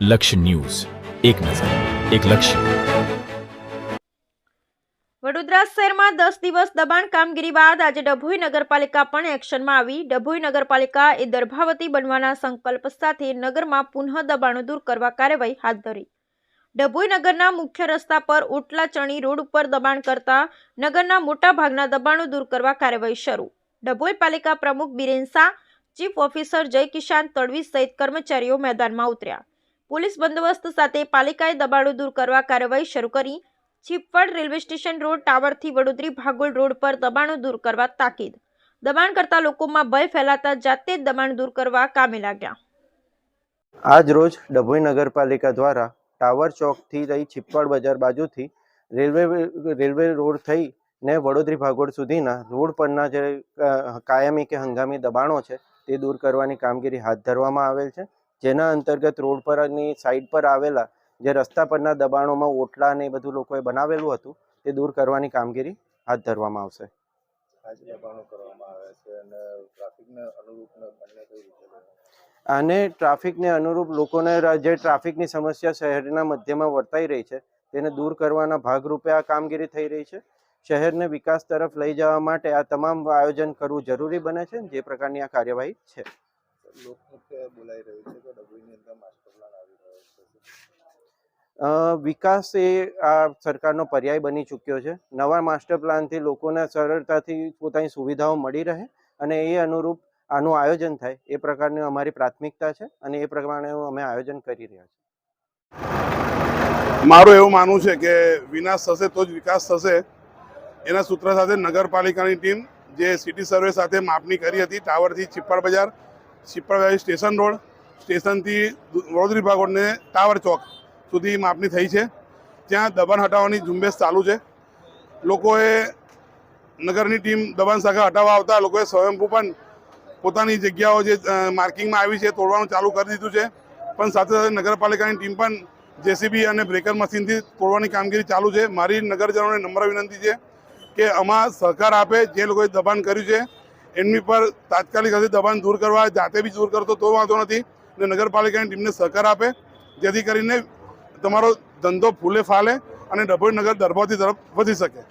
લક્ષ્ય ન્યૂઝ. એક નજર, એક લક્ષ્ય. વડોદરા શહેરમાં દસ દિવસ દબાણ કામગીરી બાદ આજે ડભોઈ નગરપાલિકા પણ એક્શનમાં આવી. ડભોઈ નગરપાલિકા એ દર્ભાવતી બનવાના સંકલ્પ સાથે નગરમાં પુનઃ દબાણો દૂર કરવા કાર્યવાહી હાથ ધરી. ડભોઈ નગરના મુખ્ય રસ્તા પર ઓટલા ચણી રોડ ઉપર દબાણ કરતા નગરના મોટા ભાગના દબાણો દૂર કરવા કાર્યવાહી શરૂ. ડભોઈ પાલિકા પ્રમુખ બિરેન શાહ, ચીફ ઓફિસર જય કિશાન તડવી સહિત કર્મચારીઓ મેદાનમાં ઉતર્યા. પોલીસ બંદોબસ્ત સાથે પાલિકાએ દબાણો દૂર કરવા કાર્યવાહી શરૂ કરી. ચીપવાડ રેલવે સ્ટેશન રોડ ટાવરથી વડોદરી ભાગોળ રોડ પર દબાણો દૂર કરવા તાકીદ. દબાણ કરતા લોકોમાં ભય ફેલાતા જાતે જ દબાણ દૂર કરવા કામે લાગ્યા. આજ રોજ ડભોઈ નગરપાલિકા દ્વારા ટાવર ચોકથી રહી છીપવાડ બજાર બાજુથી રેલવે રેલવે રોડ થઈ ને વડોદરી ભાગોળ સુધીના રોડ પરના જે કાયમી કે હંગામી દબાણો છે તે દૂર કરવાની કામગીરી હાથ ધરવામાં આવેલ છે. જેના અંતર્ગત રોડ પરની સાઈડ પર આવેલા જે રસ્તા પરના દબાણોમાં ઓટલા ને બધું લોકોએ બનાવેલું હતું તે દૂર કરવાની કામગીરી હાથ ધરવામાં આવશે. આજે દબાણો કરવામાં આવે છે અને ટ્રાફિકને અનુરૂપ લોકોને જે ટ્રાફિકની સમસ્યા શહેરના મધ્યમાં વર્તાઈ રહી છે તેને દૂર કરવાના ભાગરૂપે આ કામગીરી થઈ રહી છે. શહેરને વિકાસ તરફ લઈ જવા માટે આ તમામ આયોજન કરવું જરૂરી બને છે જે પ્રકારની આ કાર્યવાહી છે. લોકમુખ્ય બોલાઈ રહ્યું છે કે ડભોઈની અંદર માસ્ટર પ્લાન આવી રહ્યો છે? વિકાસ એ આ સરકારનો પર્યાય બની ચૂક્યો છે. નવા માસ્ટર પ્લાનથી લોકોને સરળતાથી પોતાની સુવિધાઓ મળી રહે અને એ અનુરૂપ આનું આયોજન થાય. એ પ્રકારની અમારી પ્રાથમિકતા છે અને એ પ્રમાણે અમે આયોજન કરી રહ્યા છીએ. મારું એવું માનવું છે કે વિનાશ થશે તો જ વિકાસ થશે. એના સૂત્ર સાથે નગરપાલિકાની ટીમ જે સિટી સર્વે સાથે માપણી કરી હતી ટાવરથી ચિપ્પર બજાર ચિપ્પર સ્ટેશન રોડ, સ્ટેશનથી વડોદરી ભાગોળને ટાવર ચોક સુધી માપણી થઈ છે. ત્યાં દબાણ હટાવવાની ઝુંબેશ ચાલુ છે. લોકોએ નગરની ટીમ દબાણ શાખા હટાવવા આવતા લોકોએ સ્વયંભૂ પણ પોતાની જગ્યાઓ જે માર્કિંગમાં આવી છે તોડવાનું ચાલુ કરી દીધું છે. પણ સાથે સાથે નગરપાલિકાની ટીમ પણ જેસીબી અને બ્રેકર મશીનથી તોડવાની કામગીરી ચાલુ છે. મારી નગરજનોને નમ્ર વિનંતી છે કે આમાં સહકાર આપે જે લોકોએ દબાણ કર્યું છે. એમની પર તાત્કાલિક હશે દબાણ દૂર કરવા જાતે બી દૂર કરતો તો વાંધો નથી. અને નગરપાલિકાની ટીમને સહકાર આપે, જેથી કરીને તમારો ધંધો ફૂલે ફાલે અને ડભોઈ નગર દરબારથી તરફ વધી શકે.